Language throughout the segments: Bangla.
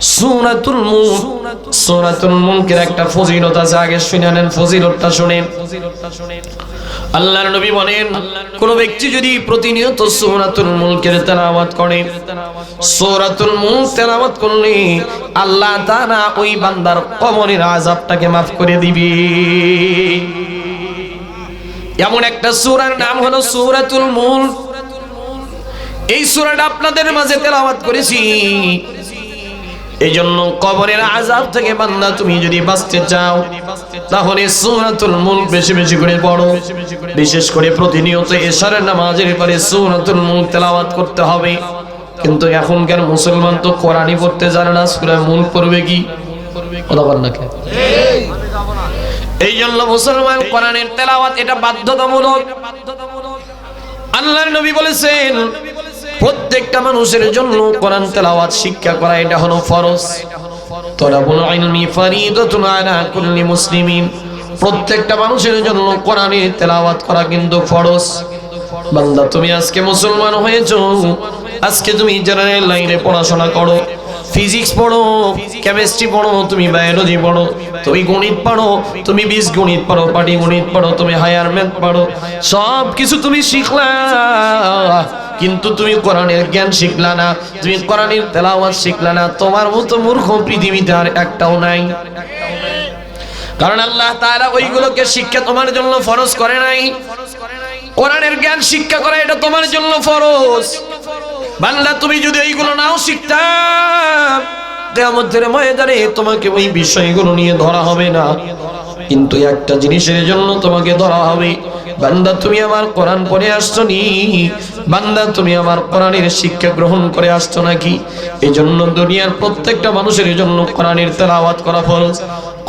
সূরাতুল মুলক সূরাতুল একটা ফজিলত আছে, আগে শুনে নেন, ফজিলতটা শুনেন আল্লাহর নবী বলেন, কোন ব্যক্তি যদি প্রতিনিয়ত সূরাতুল মুলকের তেলাওয়াত করে, সূরাতুল মুলক তেলাওয়াত করলে আল্লাহ তাআলা ওই বান্দার কবরের আযাবটাকে maaf করে দিবে। এমন একটা সূরার নাম হলো সূরাতুল মুলক এই সুরাটা আপনাদের মাঝে তেলাওয়াত করেছি। এই জন্য কবরের আজাব থেকে বান্দা তুমি যদি বাঁচতে চাও, তাহলে সূরাতুল মুলক বেশি বেশি করে পড়ো। বিশেষ করে প্রতিনিয়ত এশারের নামাজের পরে সূরাতুল মুলক তেলাওয়াত করতে হবে। কিন্তু এখনকার মুসলমান তো কোরআনই পড়তে জানে না, সূরা মুলক পড়বে কে? এই জন্য মুসলমান কোরআনের তেলাওয়াত এটা বাধ্যতামূলক। আল্লাহর নবী বলেছেন প্রত্যেকটা মানুষের জন্য কোরআন তেলাওয়াত, শিক্ষা করা, এটা হলো ফরজ। তলাবুল ইলমি ফরিদাতুন আলা কুল্লি মুসলিমিন। প্রত্যেকটা মানুষের জন্য কোরআনের তেলাওয়াত করা কিন্তু ফরজ। বান্দা, তুমি আজকে মুসলমান হয়েছো। আজকে তুমি জেনারেল লাইনে পড়াশোনা করো। ফিজিক্স পড়ো, কেমিস্ট্রি পড়ো, তুমি বায়োলজি পড়ো, তুমি গণিত পড়ো, তুমি বীজ গণিত পড়ো পাটি গণিত পড়ো, তুমি হায়ার ম্যাথ পড়ো সব কিছু তুমি শিখলা। কিন্তু তুমি কোরআনের জ্ঞান শিখলা না, তুমি কোরআনের তেলাওয়াত শিখলা না, তোমার মতো মূর্খ পৃথিবীতে আর একটাও নাই। কারণ আল্লাহ তাআলা ওইগুলোকে শিক্ষা তোমার জন্য ফরজ করে নাই। কোরআনের জ্ঞান শিক্ষা করা এটা তোমার জন্য ফরজ। বান্দা, তুমি যদি এইগুলো নাও শিখতাম কিয়ামতের ময়দানে তোমাকে ওই বিষয়গুলো নিয়ে ধরা হবে না। কিন্তু একটা জিনিসের জন্য তোমাকে ধরা হবে। বান্দা, তুমি আমার কোরআন পড়ে আসছো নি? বান্দা, তুমি আমার কোরআনের শিক্ষা গ্রহণ করে আসছো নাকি? এই জন্য দুনিয়ার প্রত্যেকটা মানুষের জন্য কোরআনের তেলাওয়াত করা ফরজ।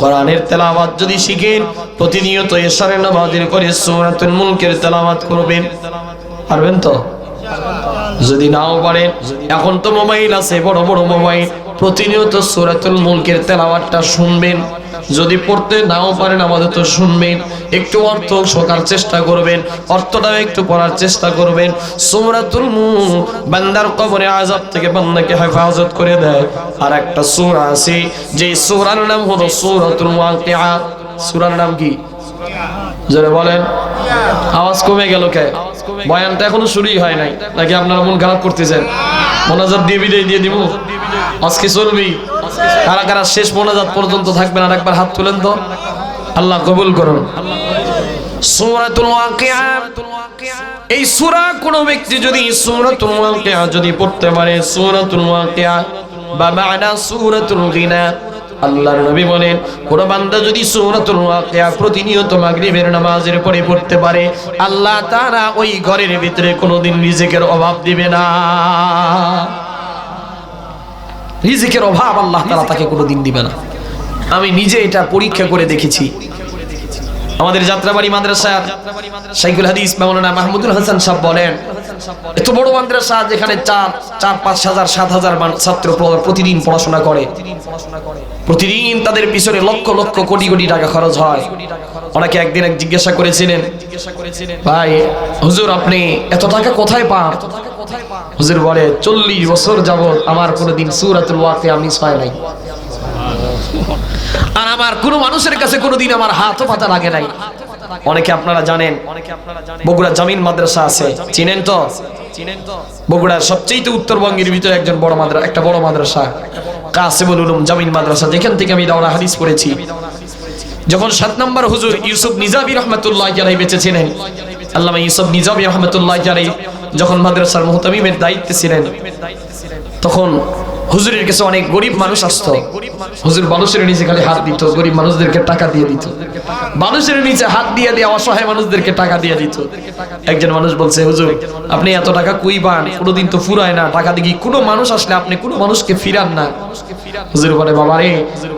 কোরআনের তেলাওয়াত যদি শিখেন, প্রতিনিয়ত এসারে নামাজের করে সূরাতুল মুলকের তেলাওয়াত করবেন। পারবেন তো? যদি নাও পারেন এখন তো মোবাইল আছে, বড় বড় মোবাইল। প্রতিনিয়ত সূরাতুল মুলকের তেলাওয়াতটা শুনবেন। যদি পড়তে নাও পারেন, আমাদের তো শুনবেন। একটু অর্থ শোকার চেষ্টা করবেন, অর্থটাও একটু পড়ার চেষ্টা করবেন। সূরাতুল মুলক বান্দার কবরে আযাব থেকে বান্দাকে হেফাজত করে দেয়। আর একটা সূরা আছে যে সূরার নাম হলো সূরাতুল ওয়াকিআ সূরার নাম কি? জোরে বলেন। আওয়াজ কমে গেল কে? বয়ানটা এখনও শুরুই হয় নাই, নাকি আপনারা মন খারাপ করতেছেন? মোনাজাত দিয়ে বিদায় দিয়ে দিব? আজকে চলবি। কারা কারা শেষ মোনাজাত পর্যন্ত থাকবেন আর একবার হাত তুলেন তো। আল্লাহ কবুল করুন। সূরাতুল ওয়াকিআ এই সূরা কোন ব্যক্তি যদি সূরাতুল ওয়াকিআ যদি পড়তে পারে, সূরাতুল ওয়াকিআ বা মা'না সূরাতুল গিনা। আল্লাহর নবী বলেন, কোন বান্দা যদি সূরাতুল ওয়াকিয়া প্রতিনিয়ত মাগরিবের নামাজের পরে পড়তে পারে, আল্লাহ তাআলা ওই ঘরের ভিতরে কোনোদিন রিজিকের অভাব দিবে না। রিজিকের অভাব আল্লাহ তাআলা তাকে কোনোদিন দিবে না। আমি নিজে এটা পরীক্ষা করে দেখেছি। আমাদের যাত্রাবাড়ি মাদ্রাসার সাইকুল হাদিস মাওলানা মাহমুদুল হাসান সাহেব বলেন এত বড় মাদ্রাসা যেখানে চার চার পাঁচ হাজার সাত হাজার ছাত্র প্রতিদিন পড়াশোনা করে। প্রতিদিন তাদের পিছনে লক্ষ লক্ষ কোটি কোটি টাকা খরচ হয়। ওনাকে একদিন এক জিজ্ঞাসা করেছিলেন ভাই হুজুর আপনি এত টাকা কোথায় পান? হুজুর বলে চল্লিশ বছর যাবত আমার কোনোদিন সুরাতুল ওয়াকিয়া মিস হয় নাই। আর আমার কোনো মানুষের কাছে কোনোদিন আমার হাতও পাতা লাগে নাই। অনেকে আপনারা জানেন, বগুড়া জামিন মাদ্রাসা আছে। চিনেন তো? বগুড়ার সবচেয়ে উত্তরবঙ্গের ভিতরে একজন বড় মাদ্রাসা একটা বড় মাদ্রাসা, কাসিমুল উলুম জামিন মাদ্রাসা। যেখান থেকে আমি দাওরা হাদিস পড়েছি। যখন সাত নম্বর হুজুর ইউসুফ নিজাবি রহমতুল্লাহ জালাই বেঁচে ছিলেন আল্লামা ইউসুফ নিজাবি রহমতুল্লাহ জালাই যখন মাদ্রাসার মুহতামিমের দায়িত্বে ছিলেন, তখন হুজুরের কাছে অনেক গরিব মানুষ আসতো। হুজুর মানুষের নিচে খালি হাত দিত, গরিব মানুষদেরকে টাকা দিয়ে দিত। মানুষের নিচে হাত দিয়ে দিয়ে অসহায় মানুষদেরকে টাকা দিয়ে দিত। একজন মানুষ বলছে, হুজুর, আপনি এত টাকা কুই পান? কোনোদিন তো ফুরায় না। টাকা দিয়ে কোনো মানুষ আসলে আপনি কোনো মানুষকে ফিরান না। হুজুর বলে, বাবা রে,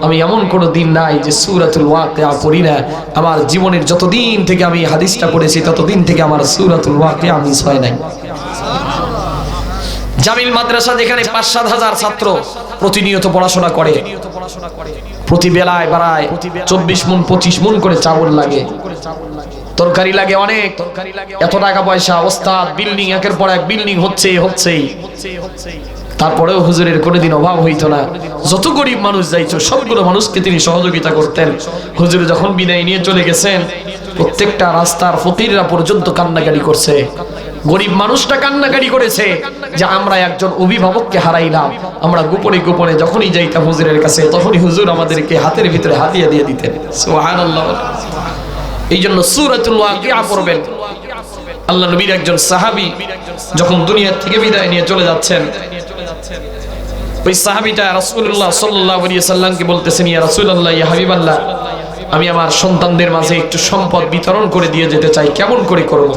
আমি এমন কোনো দিন নাই যে সুরাতুল ওয়াকিয়া পড়ি না। আমার জীবনের যতদিন থেকে আমি হাদিসটা পড়েছি, ততদিন থেকে আমার সুরাতুল ওয়াকিয়া মিস হয় নাই। জামিল মাদ্রাসা যেখানে পাঁচ সাত হাজার ছাত্র প্রতিনিয়ত পড়াশোনা করে, প্রতি বেলায় বাড়ায় চব্বিশ মন, পঁচিশ মন করে চাউল লাগে। তরকারি লাগে অনেক। এত টাকা পয়সা, ওস্তাদ, বিল্ডিং, একের পর এক বিল্ডিং হচ্ছে হচ্ছেই। তারপরেও হুজুরের কোনোদিন অভাব হইতো না। যত গরিব মানুষ যাইতো, সবগুলো মানুষকে তিনি সহযোগিতা করতেন। হুজুর যখন বিদায় নিয়ে চলে গেছেন, প্রত্যেকটা রাস্তার ফকিররা পর্যন্ত কান্নাকাটি করছে। গরিব মানুষটা কান্নাকাটি করেছে যে আমরা একজন অভিভাবককে হারাইলাম। আমরা গোপনে গোপনে যখনই যাইতাম হুজুরের কাছে, তখনই হুজুর আমাদেরকে হাতের ভিতরে হাতিয়া দিয়ে দিতেন। এই জন্য সুরাতুল পড়বেন। আল্লাহ নবীর একজন সাহাবী যখন দুনিয়া থেকে বিদায় নিয়ে চলে যাচ্ছেন, ওই সাহাবীটা আলাইহি সাল্লামকে বলতেছেন, ইয়া রাসূলুল্লাহ, ইয়া হাবিবাল্লাহ, আমি আমার সন্তানদের মাঝে একটু সম্পদ বিতরণ করে দিয়ে যেতে চাই। কেমন করে করব?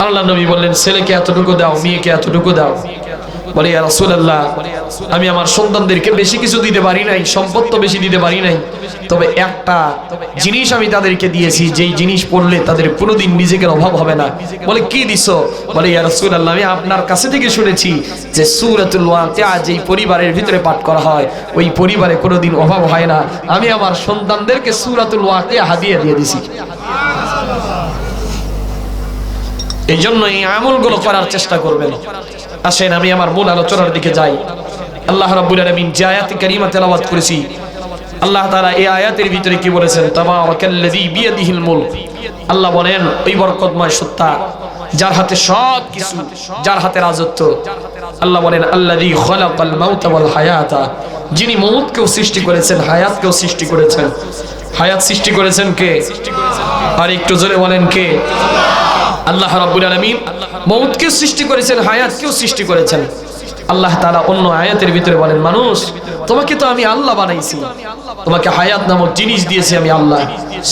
আল্লাহ নবী বললেন, ছেলেকে এতটুকু দাও, মেয়েকে এতটুকু দাও। বলে রাসূলুল্লাহ, আমি আমার সন্তানদেরকে বেশি কিছু দিতে পারি নাই, সম্পদ তো বেশি দিতে পারি নাই। তবে একটা জিনিস আমি তাদেরকে দিয়েছি, যেই জিনিস পড়লে তাদের কোনোদিন নিজেকে অভাব হবে না। বলে, কি দিছো? বলে, ইয়া রাসূলুল্লাহ, আমি আপনার কাছে থেকে শুনেছি যে সূরাতুল ওয়াকিয়া যেই পরিবারের ভিতরে পাঠ করা হয়, ওই পরিবারে কোনোদিন অভাব হয় না। আমি আমার সন্তানদেরকে সূরাতুল ওয়াকিয়া হাদিয়া দিয়ে দিছি। এই জন্য এই আমলগুলো করার চেষ্টা করবেন। আসেন, আমি আমার মূল আলোচনার দিকে যাই। আল্লাহ রাব্বুল আলামিন যে আয়াতে কারিমা তেলাওয়াত করেছি, আল্লাহ তাআলা এই আয়াতের ভিতরে কি বলেছেন? আল্লাহ বলেন, ওই বরকতময় সত্তা, যার হাতে সব কিছু, যার হাতে রাজত্ব। আল্লাহ বলেন, আল্লাযী খালাকাল মাউতা হায়াতা। যিনি মৌতকেও সৃষ্টি করেছেন, হায়াতকেও সৃষ্টি করেছেন। হায়াত সৃষ্টি করেছেন কে? আর একটু জোরে বলেন কে? আল্লাহ রাব্বুল আলামিন মৌতকে সৃষ্টি করেছেন, হায়াতকেও সৃষ্টি করেছেন। আল্লাহ তাআলা অন্য আয়াতের ভিতরে বলেন, মানুষ, তোমাকে তো আমি আল্লাহ বানাইছি। তোমাকে হায়াত নামক জিনিস দিয়েছি আমি আল্লাহ।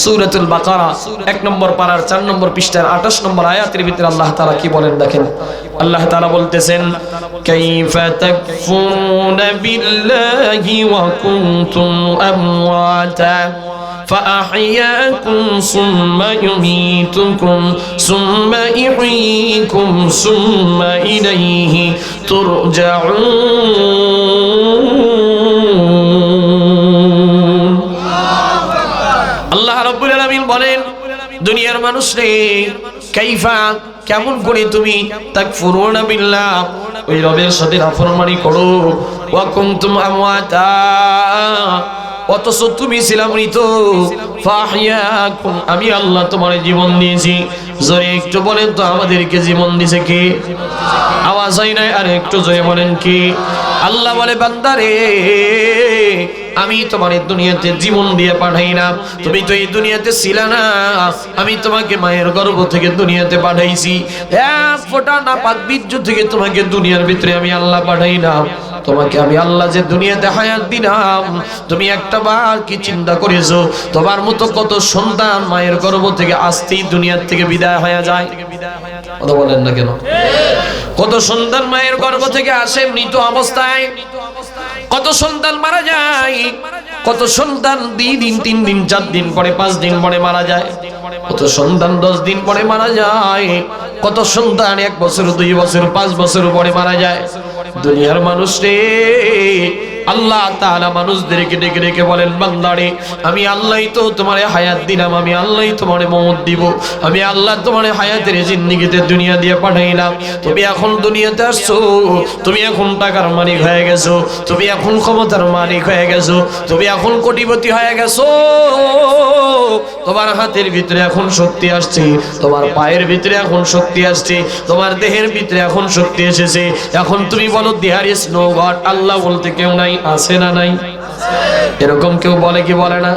সূরাতুল বাকারা, এক নম্বর পারার চার নম্বর পৃষ্ঠার আঠাশ নম্বর আয়াতের ভিতরে আল্লাহ তাআলা কি বলেন দেখেন? আল্লাহ তাআলা বলতেছেন, কাইফা তাকফুরুনা বিল্লাহি ওয়া কুনতুম আমওয়াতা? فأحياكم ثم يميتكم ثم يحييكم ثم إليه ترجعون আল্লাহ রাব্বুল আলামিন বলেন দুনিয়ার মানুষ রে কাইফা কেমন করে তুমি তাকফুরুনা বিল্লাহ ওই রবের সাথে নাফরমানি করো ওয়া কুনতুম আমওয়াতা অথচ তুমি ছিলাম মৃত। আমি আল্লাহ তোমার জীবন দিয়েছি। জোরে একটু বলেন তো, আমাদেরকে জীবন দিছে কে? আওয়াজ হয় নাই, আর একটু জোরে বলেন কি? আল্লাহ বলে, বান্দারে, আমি তোমার এই দুনিয়াতে জীবন দিয়ে পাঠাই না। তুমি তো এই দুনিয়াতে ছিলে না। আমি তোমাকে মায়ের গর্ভ থেকে দুনিয়াতে পাঠাইছি। এক ফোঁটা না পাক বীর্য থেকে তোমাকে দুনিয়ার ভিতরে আমি আল্লাহ পাঠাই না। তোমাকে আমি আল্লাহ যে দুনিয়াতে হায়াত দিলাম, তুমি একটা বার কি চিন্তা করেছ তোমার মতো কত সন্তান মায়ের গর্ভ থেকে আসতেই দুনিয়ার থেকে বিদায় হয়ে যায়। কথা বলেন না কেন? কত সন্তান মায়ের গর্ভ থেকে আসে মৃত অবস্থায়। কত সন্তান মারা যায়, কত সন্তান দুই দিন, তিন দিন, চার দিন পরে, পাঁচ দিন পরে মারা যায়। কত সন্তান দশ দিন পরে মারা যায়, কত সন্তান এক বছর, দুই বছর, পাঁচ বছর পরে মারা যায়। দুনিয়ার মানুষ রে আল্লাহ তাআলা মানুষদেরকে ডেকে ডেকে বলেন, বান্দারে, আমি আল্লাহই তো তোমারে হায়াত দিলাম, আমি আল্লাহই তোমারে মৌত দিব, আমি আল্লাহ তোমারে হায়াতের জিন্দিগিতে দুনিয়া দিয়ে পাঠাইলাম। তুমি এখন দুনিয়াতে আসছো, তুমি এখন টাকার মালিক হয়ে গেছো, তুমি এখন ক্ষমতার মালিক হয়ে গেছো, তুমি এখন কোটিপতি হয়ে গেছো। তোমার হাতের ভিতরে এখন শক্তি আসছে, তোমার পায়ের ভিতরে এখন শক্তি আসছে, তোমার দেহের ভিতরে এখন শক্তি এসেছে। এখন তুমি বলো দেহার ইস নো গড আল্লাহ বলতে কেউ নাই। আছে না নাই? এরকম কেউ বলে কি বলে না?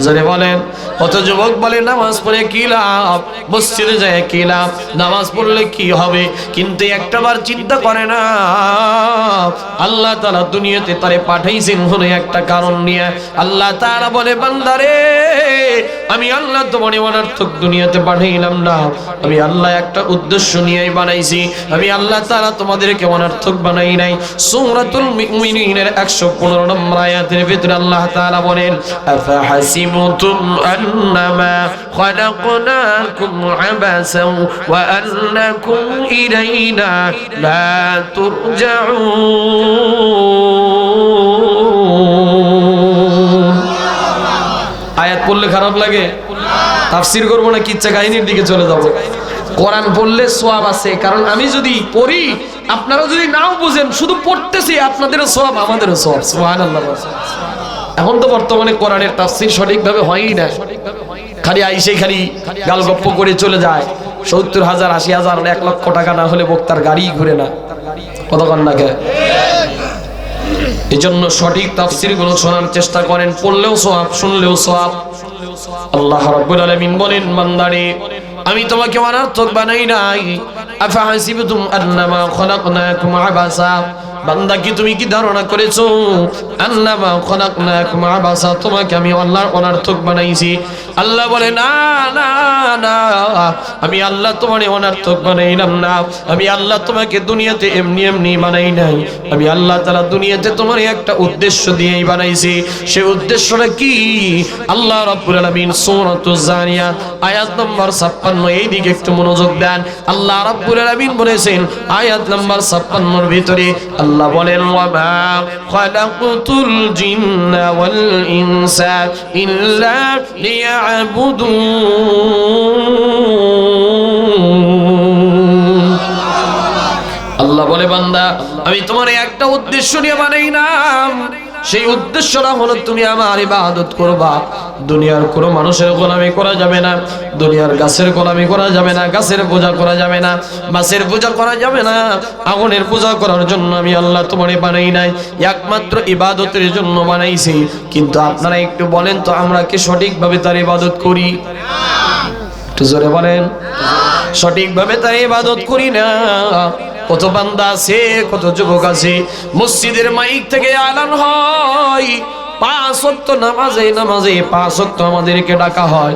জোরে বলেন। কত যুবক বলে নামাজ পড়ে কি লাভ? মসজিদে যায় কি লাভ? নামাজ পড়লে কি হবে? কিন্তু একটাবার চিন্তা করে না। আল্লাহ তাআলা দুনিয়াতে তারে পাঠাইছেন হলো একটা কারণ নিয়ে। আল্লাহ তাআলা বলে বান্দারে আমি আল্লাহ তোমার অনার্থক দুনিয়াতে পাঠাইলাম না। আমি আল্লাহ একটা উদ্দেশ্য নিয়েই বানাইছি। আমি আল্লাহ তাআলা তোমাদেরকে অনার্থক বানাই নাই। সূরাতুল মুমিনিনের 115 নম্বর আয়াতের ভিতরে আল্লাহ তাআলা বলেন আফা হাসিবতুম খলাকনাকুম আবাসা ওয়া আন্নাকুম ইলাইনা লা তুরজাউন আয়াত পড়লে খারাপ লাগে? তাফসির করব না কিচ্ছা কাহিনীর দিকে চলে যাব? কোরআন পড়লে সোয়াব আছে, কারণ আমি যদি পড়ি, আপনারা যদি নাও বুঝেন, শুধু পড়তেছি, আপনাদেরও সব আমাদেরও সব সুবহানাল্লাহ। এখন তো বর্তমানে কোরআনের তাফসীর সঠিকভাবে হয়ই না। খালি আইসে খালি গাল গপ্প করে চলে যায়। সত্তর হাজার, আশি হাজার, এক লক্ষ টাকা না হলে বক্তার গাড়ি ঘুরে না। কতক্ষণ লাগে এই জন্য সঠিক তাফসিরগুলো শোনার চেষ্টা করেন, পড়লেও সোয়াব শুনলেও সোয়াব আল্লাহ রাব্বুল আলামিন বলেন, বান্দারে, আমি তোমাকে অনার্থক বানাই নাই। আফা হাসিবতুম আন্নামা খলাকনাকুম আবাসা। বান্দা কি তুমি কি ধারণা করেছ? খলাকনাকুম আবাসা তোমাকে আমি আল্লাহর অনার্থক বানাইছি। আল্লাহ বলে, না না না, আমি আল্লাহ তোমার অনার্থক বানাইলাম না। আমি আল্লাহ তোমাকে দুনিয়াতে এমনি এমনি বানাই নাই। আমি আল্লাহ তাআলা দুনিয়াতে তোমার একটা উদ্দেশ্য দিয়েই বানাইছি। সেই উদ্দেশ্যটা কি? আল্লাহ রাব্বুল আলামিন সূরাতুজ জারিয়াত আয়াত নম্বর 56 এই দিকে একটু মনোযোগ দেন। আল্লাহ রাব্বুল আলামিন বলেছেন, আয়াত নম্বর 56 এর ভিতরে আল্লাহ বলেন ইল্লা লিয়াবুদুন। আল্লাহ বলে, বান্দা, আমি তোমার একটা উদ্দেশ্য নিয়ে বানাই নাম সেই উদ্দেশ্যটা হলো তুমি আমার ইবাদত করবা। দুনিয়ার কোনো মানুষের গোলামি করা যাবে না। দুনিয়ার গাছের গোলামি করা যাবে না, গাছের পূজা করা যাবে না মাছের পূজা করা যাবে না। আগুনের পূজা করার জন্য আমি আল্লাহ তোমারে বানাই নাই, একমাত্র ইবাদতের জন্য বানাইছি। কিন্তু আপনারা একটু বলেন তো, আমরা কি সঠিকভাবে তার ইবাদত করি? একটু জোরে বলেন, সঠিকভাবে তার ইবাদত করি না। কত বান্দা আছে, কত যুবক আছে, মসজিদের মাইক থেকে আলান হয়। পাঁচ নামাজে নামাজে পাঁচ আমাদেরকে ডাকা হয়।